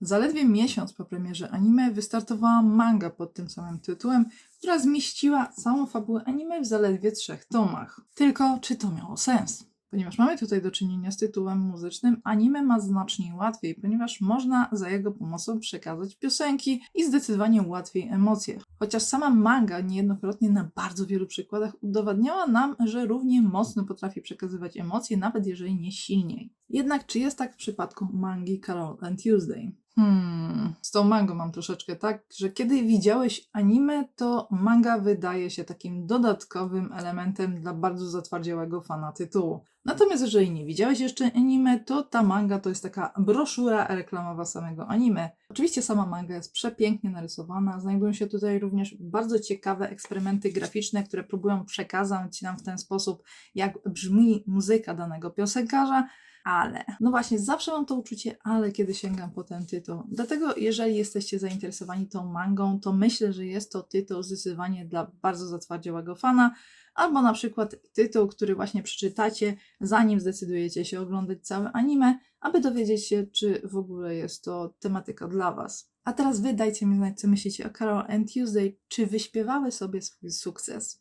Zaledwie miesiąc po premierze anime wystartowała manga pod tym samym tytułem, która zmieściła całą fabułę anime w zaledwie trzech tomach. Tylko czy to miało sens? Ponieważ mamy tutaj do czynienia z tytułem muzycznym, anime ma znacznie łatwiej, ponieważ można za jego pomocą przekazać piosenki i zdecydowanie łatwiej emocje. Chociaż sama manga niejednokrotnie na bardzo wielu przykładach udowadniała nam, że równie mocno potrafi przekazywać emocje, nawet jeżeli nie silniej. Jednak czy jest tak w przypadku mangi Carol and Tuesday? Hmm, z tą mangą mam troszeczkę tak, że kiedy widziałeś anime, to manga wydaje się takim dodatkowym elementem dla bardzo zatwardziałego fana tytułu. Natomiast jeżeli nie widziałeś jeszcze anime, to ta manga to jest taka broszura reklamowa samego anime. Oczywiście sama manga jest przepięknie narysowana, znajdują się tutaj również bardzo ciekawe eksperymenty graficzne, które próbują przekazać nam w ten sposób, jak brzmi muzyka danego piosenkarza, ale. No właśnie, zawsze mam to uczucie, ale kiedy sięgam po ten tytuł. Dlatego, jeżeli jesteście zainteresowani tą mangą, to myślę, że jest to tytuł zdecydowanie dla bardzo zatwardziałego fana, albo na przykład tytuł, który właśnie przeczytacie, zanim zdecydujecie się oglądać całe anime, aby dowiedzieć się, czy w ogóle jest to tematyka dla Was. A teraz wy dajcie mi znać, co myślicie o Carol and Tuesday, czy wyśpiewały sobie swój sukces.